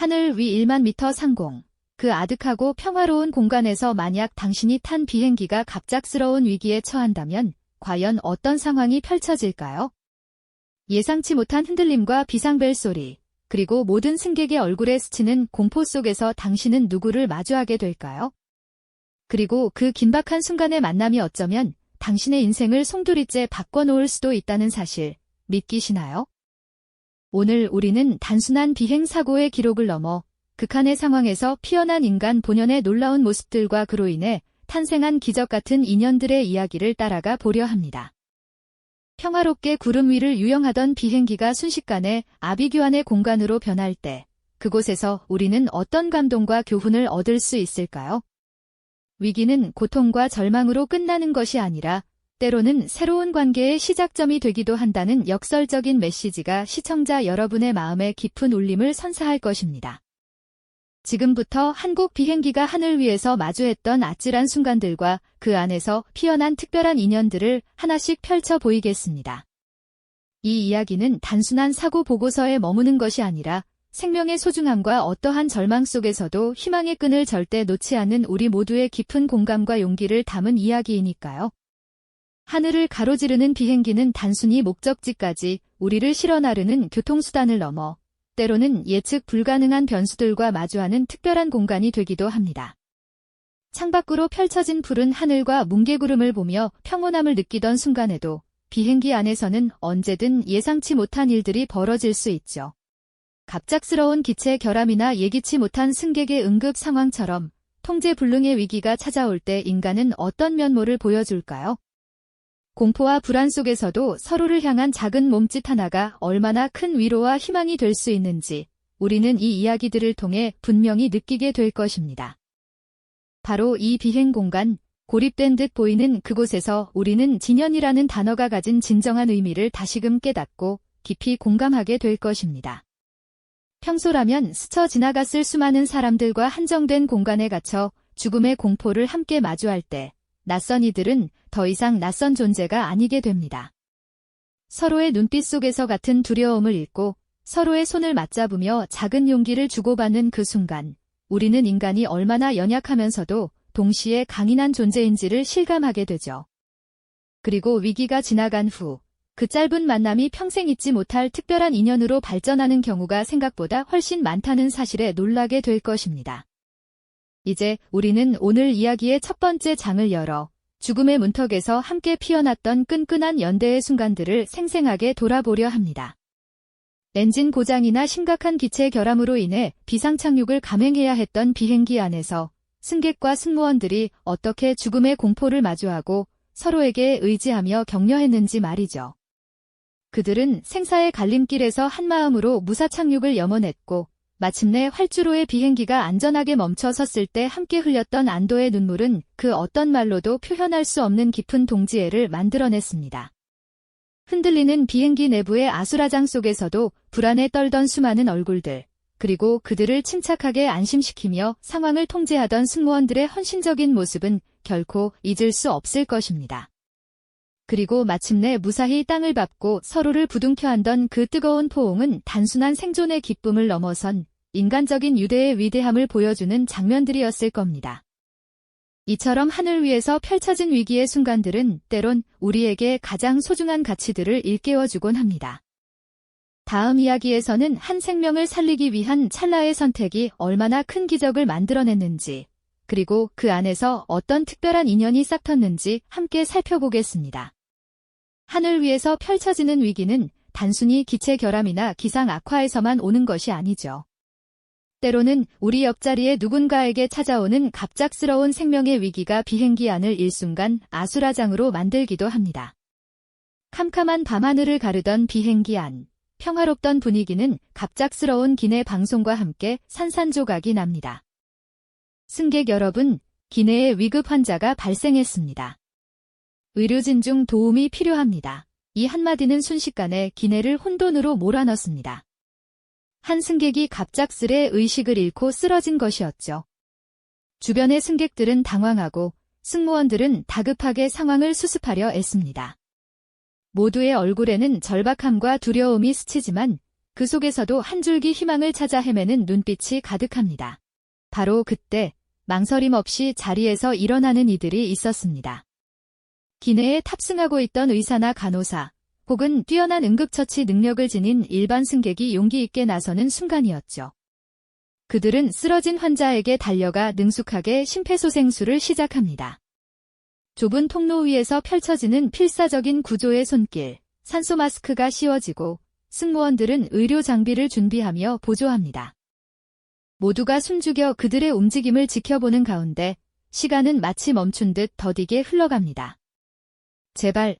하늘 위 1만 미터 상공. 그 아득하고 평화로운 공간에서 만약 당신이 탄 비행기가 갑작스러운 위기에 처한다면 과연 어떤 상황이 펼쳐질까요? 예상치 못한 흔들림과 비상벨 소리, 그리고 모든 승객의 얼굴에 스치는 공포 속에서 당신은 누구를 마주하게 될까요? 그리고 그 긴박한 순간의 만남이 어쩌면 당신의 인생을 송두리째 바꿔놓을 수도 있다는 사실 믿기시나요? 오늘 우리는 단순한 비행 사고의 기록을 넘어 극한의 상황에서 피어난 인간 본연의 놀라운 모습들과 그로 인해 탄생한 기적 같은 인연들의 이야기를 따라가 보려 합니다. 평화롭게 구름 위를 유영하던 비행기가 순식간에 아비규환의 공간으로 변할 때 그곳에서 우리는 어떤 감동과 교훈을 얻을 수 있을까요? 위기는 고통과 절망으로 끝나는 것이 아니라 때로는 새로운 관계의 시작점이 되기도 한다는 역설적인 메시지가 시청자 여러분의 마음에 깊은 울림을 선사할 것입니다. 지금부터 한국 비행기가 하늘 위에서 마주했던 아찔한 순간들과 그 안에서 피어난 특별한 인연들을 하나씩 펼쳐 보이겠습니다. 이 이야기는 단순한 사고 보고서에 머무는 것이 아니라 생명의 소중함과 어떠한 절망 속에서도 희망의 끈을 절대 놓지 않는 우리 모두의 깊은 공감과 용기를 담은 이야기이니까요. 하늘을 가로지르는 비행기는 단순히 목적지까지 우리를 실어 나르는 교통수단을 넘어 때로는 예측 불가능한 변수들과 마주하는 특별한 공간이 되기도 합니다. 창밖으로 펼쳐진 푸른 하늘과 뭉게구름을 보며 평온함을 느끼던 순간에도 비행기 안에서는 언제든 예상치 못한 일들이 벌어질 수 있죠. 갑작스러운 기체 결함이나 예기치 못한 승객의 응급 상황처럼 통제 불능의 위기가 찾아올 때 인간은 어떤 면모를 보여줄까요? 공포와 불안 속에서도 서로를 향한 작은 몸짓 하나가 얼마나 큰 위로와 희망이 될 수 있는지 우리는 이 이야기들을 통해 분명히 느끼게 될 것입니다. 바로 이 비행 공간, 고립된 듯 보이는 그곳에서 우리는 진연이라는 단어가 가진 진정한 의미를 다시금 깨닫고 깊이 공감하게 될 것입니다. 평소라면 스쳐 지나갔을 수많은 사람들과 한정된 공간에 갇혀 죽음의 공포를 함께 마주할 때 낯선 이들은 더 이상 낯선 존재가 아니게 됩니다. 서로의 눈빛 속에서 같은 두려움을 잃고 서로의 손을 맞잡으며 작은 용기를 주고받는 그 순간 우리는 인간이 얼마나 연약하면서도 동시에 강인한 존재인지를 실감하게 되죠. 그리고 위기가 지나간 후 그 짧은 만남이 평생 잊지 못할 특별한 인연으로 발전하는 경우가 생각보다 훨씬 많다는 사실에 놀라게 될 것입니다. 이제 우리는 오늘 이야기의 첫 번째 장을 열어 죽음의 문턱에서 함께 피어났던 끈끈한 연대의 순간들을 생생하게 돌아보려 합니다. 엔진 고장이나 심각한 기체 결함으로 인해 비상착륙을 감행해야 했던 비행기 안에서 승객과 승무원들이 어떻게 죽음의 공포를 마주하고 서로에게 의지하며 격려했는지 말이죠. 그들은 생사의 갈림길에서 한마음으로 무사 착륙을 염원했고 마침내 활주로의 비행기가 안전하게 멈춰 섰을 때 함께 흘렸던 안도의 눈물은 그 어떤 말로도 표현할 수 없는 깊은 동지애를 만들어냈습니다. 흔들리는 비행기 내부의 아수라장 속에서도 불안에 떨던 수많은 얼굴들, 그리고 그들을 침착하게 안심시키며 상황을 통제하던 승무원들의 헌신적인 모습은 결코 잊을 수 없을 것입니다. 그리고 마침내 무사히 땅을 밟고 서로를 부둥켜 안던 그 뜨거운 포옹은 단순한 생존의 기쁨을 넘어선 인간적인 유대의 위대함을 보여주는 장면들이었을 겁니다. 이처럼 하늘 위에서 펼쳐진 위기의 순간들은 때론 우리에게 가장 소중한 가치들을 일깨워주곤 합니다. 다음 이야기에서는 한 생명을 살리기 위한 찰나의 선택이 얼마나 큰 기적을 만들어냈는지, 그리고 그 안에서 어떤 특별한 인연이 싹텄는지 함께 살펴보겠습니다. 하늘 위에서 펼쳐지는 위기는 단순히 기체 결함이나 기상 악화에서만 오는 것이 아니죠. 때로는 우리 옆자리에 누군가에게 찾아오는 갑작스러운 생명의 위기가 비행기 안을 일순간 아수라장으로 만들기도 합니다. 캄캄한 밤하늘을 가르던 비행기 안, 평화롭던 분위기는 갑작스러운 기내 방송과 함께 산산조각이 납니다. 승객 여러분, 기내에 위급 환자가 발생했습니다. 의료진 중 도움이 필요합니다. 이 한마디는 순식간에 기내를 혼돈으로 몰아넣습니다. 한 승객이 갑작스레 의식을 잃고 쓰러진 것이었죠. 주변의 승객들은 당황하고 승무원들은 다급하게 상황을 수습하려 애씁니다. 모두의 얼굴에는 절박함과 두려움이 스치지만 그 속에서도 한 줄기 희망을 찾아 헤매는 눈빛이 가득합니다. 바로 그때 망설임 없이 자리에서 일어나는 이들이 있었습니다. 기내에 탑승하고 있던 의사나 간호사, 혹은 뛰어난 응급처치 능력을 지닌 일반 승객이 용기 있게 나서는 순간이었죠. 그들은 쓰러진 환자에게 달려가 능숙하게 심폐소생술을 시작합니다. 좁은 통로 위에서 펼쳐지는 필사적인 구조의 손길, 산소 마스크가 씌워지고 승무원들은 의료 장비를 준비하며 보조합니다. 모두가 숨죽여 그들의 움직임을 지켜보는 가운데 시간은 마치 멈춘 듯 더디게 흘러갑니다. 제발,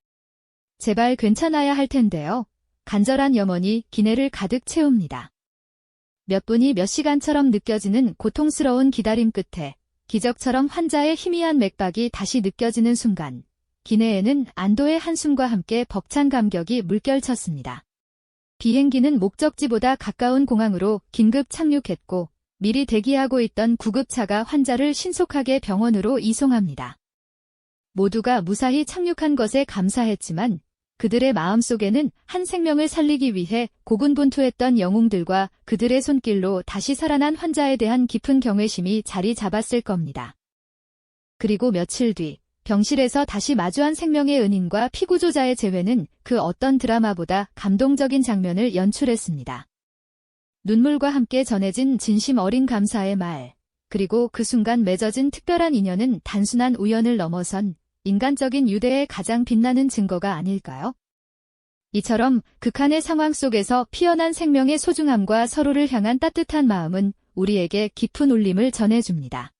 제발 괜찮아야 할 텐데요. 간절한 염원이 기내를 가득 채웁니다. 몇 분이 몇 시간처럼 느껴지는 고통스러운 기다림 끝에 기적처럼 환자의 희미한 맥박이 다시 느껴지는 순간 기내에는 안도의 한숨과 함께 벅찬 감격이 물결쳤습니다. 비행기는 목적지보다 가까운 공항으로 긴급 착륙했고 미리 대기하고 있던 구급차가 환자를 신속하게 병원으로 이송합니다. 모두가 무사히 착륙한 것에 감사했지만 그들의 마음속에는 한 생명을 살리기 위해 고군분투했던 영웅들과 그들의 손길로 다시 살아난 환자에 대한 깊은 경외심이 자리 잡았을 겁니다. 그리고 며칠 뒤 병실에서 다시 마주한 생명의 은인과 피구조자의 재회는 그 어떤 드라마보다 감동적인 장면을 연출했습니다. 눈물과 함께 전해진 진심 어린 감사의 말, 그리고 그 순간 맺어진 특별한 인연은 단순한 우연을 넘어선 인간적인 유대의 가장 빛나는 증거가 아닐까요? 이처럼 극한의 상황 속에서 피어난 생명의 소중함과 서로를 향한 따뜻한 마음은 우리에게 깊은 울림을 전해줍니다.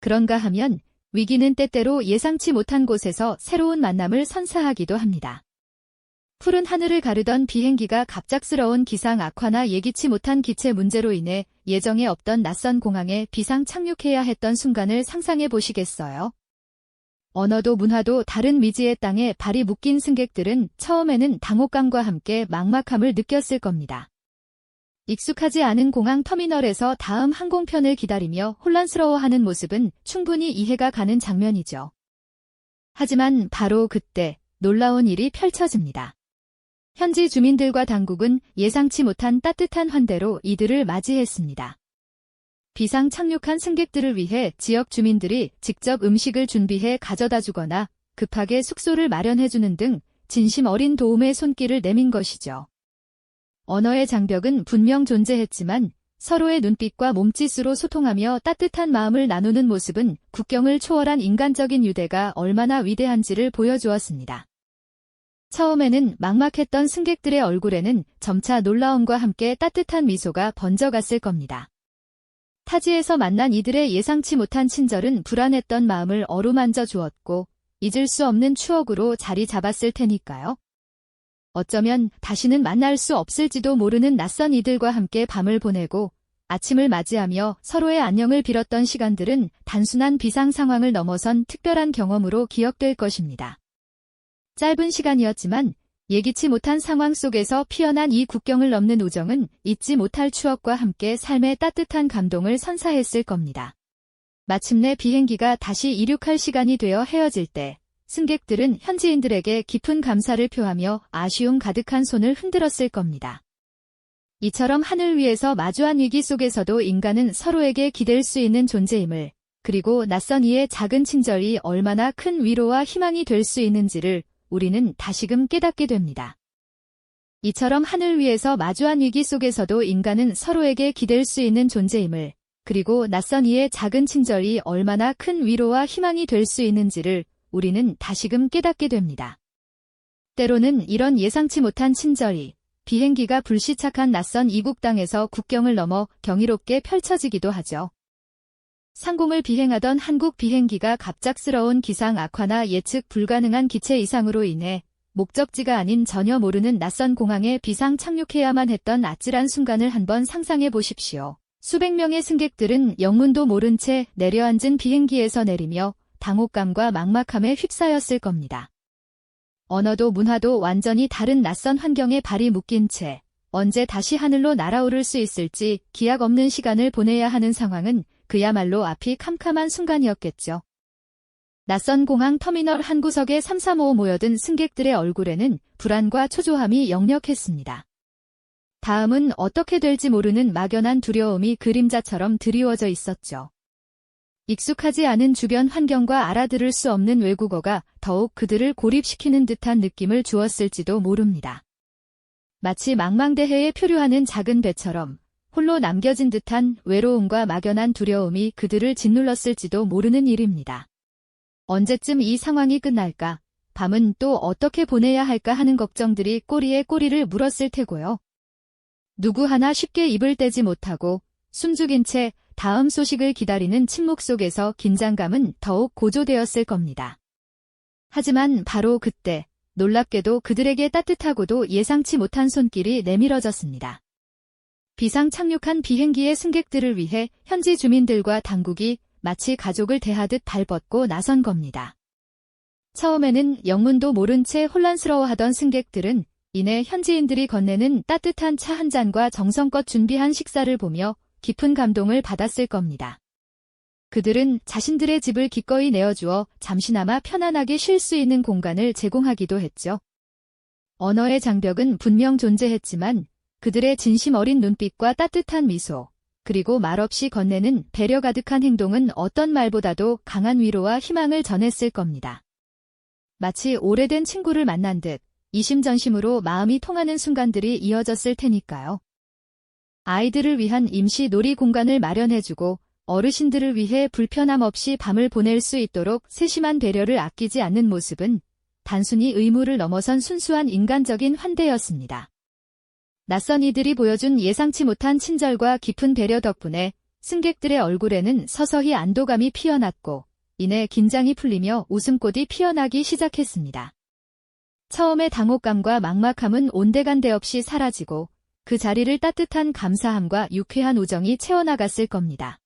그런가 하면 위기는 때때로 예상치 못한 곳에서 새로운 만남을 선사하기도 합니다. 푸른 하늘을 가르던 비행기가 갑작스러운 기상 악화나 예기치 못한 기체 문제로 인해 예정에 없던 낯선 공항에 비상 착륙해야 했던 순간을 상상해 보시겠어요? 언어도 문화도 다른 미지의 땅에 발이 묶인 승객들은 처음에는 당혹감과 함께 막막함을 느꼈을 겁니다. 익숙하지 않은 공항 터미널에서 다음 항공편을 기다리며 혼란스러워하는 모습은 충분히 이해가 가는 장면이죠. 하지만 바로 그때 놀라운 일이 펼쳐집니다. 현지 주민들과 당국은 예상치 못한 따뜻한 환대로 이들을 맞이했습니다. 비상 착륙한 승객들을 위해 지역 주민들이 직접 음식을 준비해 가져다 주거나 급하게 숙소를 마련해주는 등 진심 어린 도움의 손길을 내민 것이죠. 언어의 장벽은 분명 존재했지만 서로의 눈빛과 몸짓으로 소통하며 따뜻한 마음을 나누는 모습은 국경을 초월한 인간적인 유대가 얼마나 위대한지를 보여주었습니다. 처음에는 막막했던 승객들의 얼굴에는 점차 놀라움과 함께 따뜻한 미소가 번져갔을 겁니다. 타지에서 만난 이들의 예상치 못한 친절은 불안했던 마음을 어루만져 주었고 잊을 수 없는 추억으로 자리 잡았을 테니까요. 어쩌면 다시는 만날 수 없을지도 모르는 낯선 이들과 함께 밤을 보내고 아침을 맞이하며 서로의 안녕을 빌었던 시간들은 단순한 비상 상황을 넘어선 특별한 경험으로 기억될 것입니다. 짧은 시간이었지만 예기치 못한 상황 속에서 피어난 이 국경을 넘는 우정은 잊지 못할 추억과 함께 삶의 따뜻한 감동을 선사했을 겁니다. 마침내 비행기가 다시 이륙할 시간이 되어 헤어질 때 승객들은 현지인들에게 깊은 감사를 표하며 아쉬움 가득한 손을 흔들었을 겁니다. 이처럼 하늘 위에서 마주한 위기 속에서도 인간은 서로에게 기댈 수 있는 존재임을 그리고 낯선 이의 작은 친절이 얼마나 큰 위로와 희망이 될 수 있는지를 우리는 다시금 깨닫게 됩니다. 이처럼 하늘 위에서 마주한 위기 속에서도 인간은 서로에게 기댈 수 있는 존재임을 그리고 낯선 이의 작은 친절이 얼마나 큰 위로와 희망이 될 수 있는지를 우리는 다시금 깨닫게 됩니다. 때로는 이런 예상치 못한 친절이 비행기가 불시착한 낯선 이국 땅에서 국경을 넘어 경이롭게 펼쳐지기도 하죠. 상공을 비행하던 한국 비행기가 갑작스러운 기상 악화나 예측 불가능한 기체 이상으로 인해 목적지가 아닌 전혀 모르는 낯선 공항에 비상 착륙해야만 했던 아찔한 순간을 한번 상상해 보십시오. 수백 명의 승객들은 영문도 모른 채 내려앉은 비행기에서 내리며 당혹감과 막막함에 휩싸였을 겁니다. 언어도 문화도 완전히 다른 낯선 환경에 발이 묶인 채 언제 다시 하늘로 날아오를 수 있을지 기약 없는 시간을 보내야 하는 상황은 그야말로 앞이 캄캄한 순간이었겠죠. 낯선 공항 터미널 한 구석에 335 모여든 승객들의 얼굴에는 불안과 초조함이 역력했습니다. 다음은 어떻게 될지 모르는 막연한 두려움이 그림자처럼 드리워져 있었죠. 익숙하지 않은 주변 환경과 알아들을 수 없는 외국어가 더욱 그들을 고립시키는 듯한 느낌을 주었을지도 모릅니다. 마치 망망대해에 표류하는 작은 배처럼 홀로 남겨진 듯한 외로움과 막연한 두려움이 그들을 짓눌렀을지도 모르는 일입니다. 언제쯤 이 상황이 끝날까? 밤은 또 어떻게 보내야 할까 하는 걱정들이 꼬리에 꼬리를 물었을 테고요. 누구 하나 쉽게 입을 떼지 못하고 숨죽인 채 다음 소식을 기다리는 침묵 속에서 긴장감은 더욱 고조되었을 겁니다. 하지만 바로 그때 놀랍게도 그들에게 따뜻하고도 예상치 못한 손길이 내밀어졌습니다. 비상 착륙한 비행기의 승객들을 위해 현지 주민들과 당국이 마치 가족을 대하듯 발벗고 나선 겁니다. 처음에는 영문도 모른 채 혼란스러워하던 승객들은 이내 현지인들이 건네는 따뜻한 차 한 잔과 정성껏 준비한 식사를 보며 깊은 감동을 받았을 겁니다. 그들은 자신들의 집을 기꺼이 내어주어 잠시나마 편안하게 쉴 수 있는 공간을 제공하기도 했죠. 언어의 장벽은 분명 존재했지만 그들의 진심 어린 눈빛과 따뜻한 미소, 그리고 말없이 건네는 배려 가득한 행동은 어떤 말보다도 강한 위로와 희망을 전했을 겁니다. 마치 오래된 친구를 만난 듯 이심전심으로 마음이 통하는 순간들이 이어졌을 테니까요. 아이들을 위한 임시 놀이 공간을 마련해주고 어르신들을 위해 불편함 없이 밤을 보낼 수 있도록 세심한 배려를 아끼지 않는 모습은 단순히 의무를 넘어선 순수한 인간적인 환대였습니다. 낯선 이들이 보여준 예상치 못한 친절과 깊은 배려 덕분에 승객들의 얼굴에는 서서히 안도감이 피어났고 이내 긴장이 풀리며 웃음꽃이 피어나기 시작했습니다. 처음의 당혹감과 막막함은 온데간데 없이 사라지고 그 자리를 따뜻한 감사함과 유쾌한 우정이 채워나갔을 겁니다.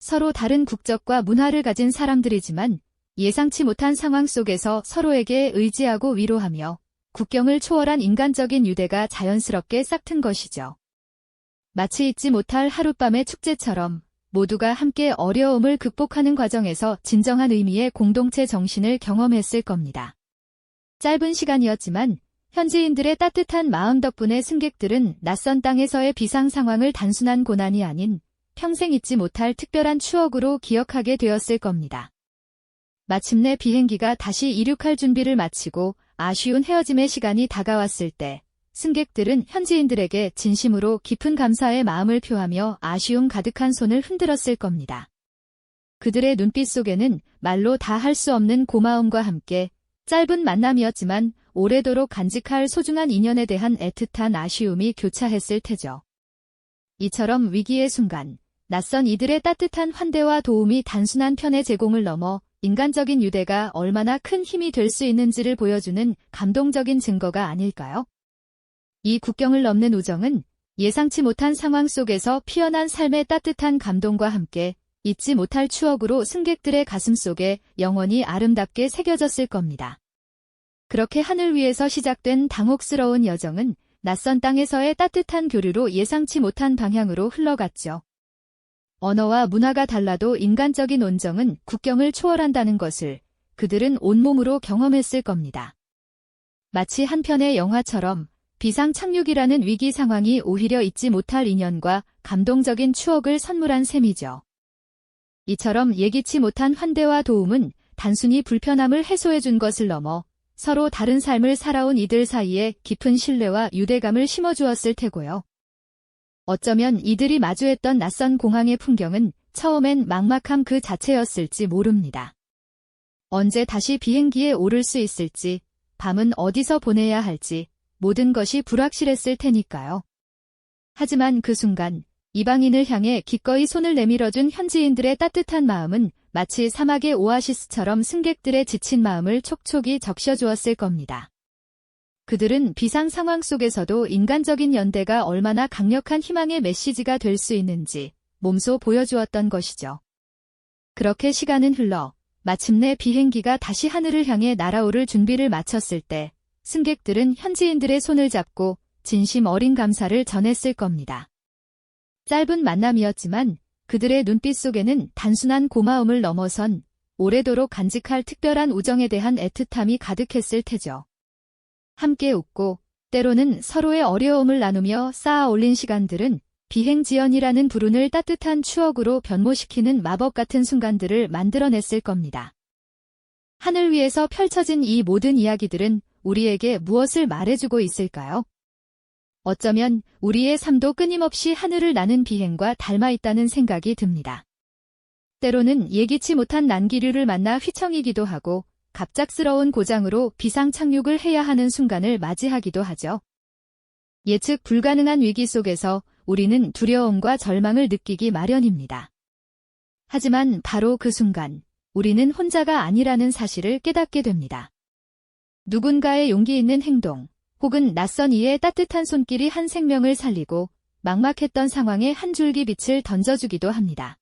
서로 다른 국적과 문화를 가진 사람들이지만 예상치 못한 상황 속에서 서로에게 의지하고 위로하며 국경을 초월한 인간적인 유대가 자연스럽게 싹튼 것이죠. 마치 잊지 못할 하룻밤의 축제처럼 모두가 함께 어려움을 극복하는 과정에서 진정한 의미의 공동체 정신을 경험했을 겁니다. 짧은 시간이었지만 현지인들의 따뜻한 마음 덕분에 승객들은 낯선 땅에서의 비상 상황을 단순한 고난이 아닌 평생 잊지 못할 특별한 추억으로 기억하게 되었을 겁니다. 마침내 비행기가 다시 이륙할 준비를 마치고 아쉬운 헤어짐의 시간이 다가왔을 때 승객들은 현지인들에게 진심으로 깊은 감사의 마음을 표하며 아쉬움 가득한 손을 흔들었을 겁니다. 그들의 눈빛 속에는 말로 다 할 수 없는 고마움과 함께 짧은 만남이었지만 오래도록 간직할 소중한 인연에 대한 애틋한 아쉬움이 교차했을 테죠. 이처럼 위기의 순간, 낯선 이들의 따뜻한 환대와 도움이 단순한 편의 제공을 넘어 인간적인 유대가 얼마나 큰 힘이 될 수 있는지를 보여주는 감동적인 증거가 아닐까요? 이 국경을 넘는 우정은 예상치 못한 상황 속에서 피어난 삶의 따뜻한 감동과 함께 잊지 못할 추억으로 승객들의 가슴 속에 영원히 아름답게 새겨졌을 겁니다. 그렇게 하늘 위에서 시작된 당혹스러운 여정은 낯선 땅에서의 따뜻한 교류로 예상치 못한 방향으로 흘러갔죠. 언어와 문화가 달라도 인간적인 온정은 국경을 초월한다는 것을 그들은 온몸으로 경험했을 겁니다. 마치 한 편의 영화처럼 비상 착륙이라는 위기 상황이 오히려 잊지 못할 인연과 감동적인 추억을 선물한 셈이죠. 이처럼 예기치 못한 환대와 도움은 단순히 불편함을 해소해 준 것을 넘어 서로 다른 삶을 살아온 이들 사이에 깊은 신뢰와 유대감을 심어주었을 테고요. 어쩌면 이들이 마주했던 낯선 공항의 풍경은 처음엔 막막함 그 자체였을지 모릅니다. 언제 다시 비행기에 오를 수 있을지, 밤은 어디서 보내야 할지, 모든 것이 불확실했을 테니까요. 하지만 그 순간, 이방인을 향해 기꺼이 손을 내밀어준 현지인들의 따뜻한 마음은 마치 사막의 오아시스처럼 승객들의 지친 마음을 촉촉이 적셔주었을 겁니다. 그들은 비상 상황 속에서도 인간적인 연대가 얼마나 강력한 희망의 메시지가 될 수 있는지 몸소 보여주었던 것이죠. 그렇게 시간은 흘러 마침내 비행기가 다시 하늘을 향해 날아오를 준비를 마쳤을 때 승객들은 현지인들의 손을 잡고 진심 어린 감사를 전했을 겁니다. 짧은 만남이었지만 그들의 눈빛 속에는 단순한 고마움을 넘어선 오래도록 간직할 특별한 우정에 대한 애틋함이 가득했을 테죠. 함께 웃고 때로는 서로의 어려움을 나누며 쌓아 올린 시간들은 비행지연이라는 불운을 따뜻한 추억으로 변모시키는 마법 같은 순간들을 만들어냈을 겁니다. 하늘 위에서 펼쳐진 이 모든 이야기들은 우리에게 무엇을 말해주고 있을까요? 어쩌면 우리의 삶도 끊임없이 하늘을 나는 비행과 닮아 있다는 생각이 듭니다. 때로는 예기치 못한 난기류를 만나 휘청이기도 하고 갑작스러운 고장으로 비상 착륙을 해야 하는 순간을 맞이하기도 하죠. 예측 불가능한 위기 속에서 우리는 두려움과 절망을 느끼기 마련입니다. 하지만 바로 그 순간 우리는 혼자가 아니라는 사실을 깨닫게 됩니다. 누군가의 용기 있는 행동, 혹은 낯선 이의 따뜻한 손길이 한 생명을 살리고 막막했던 상황에 한 줄기 빛을 던져주기도 합니다.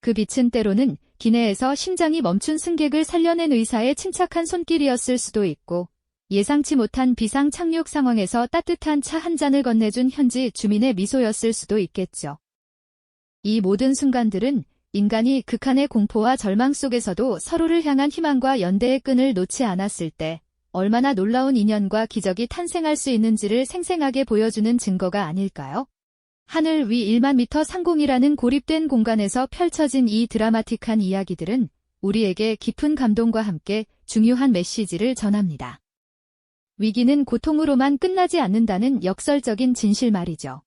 그 빛은 때로는 기내에서 심장이 멈춘 승객을 살려낸 의사의 침착한 손길이었을 수도 있고 예상치 못한 비상 착륙 상황에서 따뜻한 차 한 잔을 건네준 현지 주민의 미소였을 수도 있겠죠. 이 모든 순간들은 인간이 극한의 공포와 절망 속에서도 서로를 향한 희망과 연대의 끈을 놓지 않았을 때 얼마나 놀라운 인연과 기적이 탄생할 수 있는지를 생생하게 보여주는 증거가 아닐까요? 하늘 위 1만 미터 상공이라는 고립된 공간에서 펼쳐진 이 드라마틱한 이야기들은 우리에게 깊은 감동과 함께 중요한 메시지를 전합니다. 위기는 고통으로만 끝나지 않는다는 역설적인 진실 말이죠.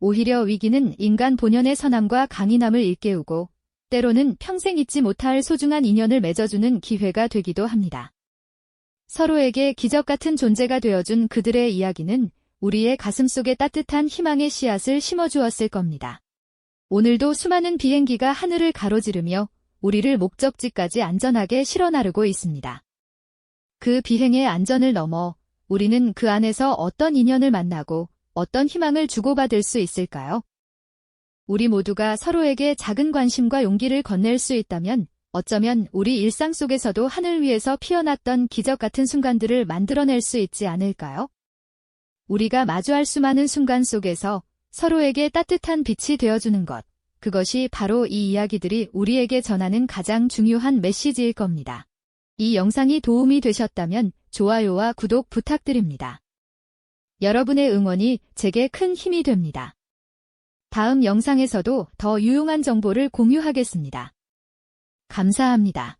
오히려 위기는 인간 본연의 선함과 강인함을 일깨우고 때로는 평생 잊지 못할 소중한 인연을 맺어주는 기회가 되기도 합니다. 서로에게 기적 같은 존재가 되어준 그들의 이야기는 우리의 가슴 속에 따뜻한 희망의 씨앗을 심어주었을 겁니다. 오늘도 수많은 비행기가 하늘을 가로지르며 우리를 목적지까지 안전하게 실어 나르고 있습니다. 그 비행의 안전을 넘어 우리는 그 안에서 어떤 인연을 만나고 어떤 희망을 주고받을 수 있을까요? 우리 모두가 서로에게 작은 관심과 용기를 건넬 수 있다면 어쩌면 우리 일상 속에서도 하늘 위에서 피어났던 기적 같은 순간들을 만들어낼 수 있지 않을까요? 우리가 마주할 수많은 순간 속에서 서로에게 따뜻한 빛이 되어주는 것, 그것이 바로 이 이야기들이 우리에게 전하는 가장 중요한 메시지일 겁니다. 이 영상이 도움이 되셨다면 좋아요와 구독 부탁드립니다. 여러분의 응원이 제게 큰 힘이 됩니다. 다음 영상에서도 더 유용한 정보를 공유하겠습니다. 감사합니다.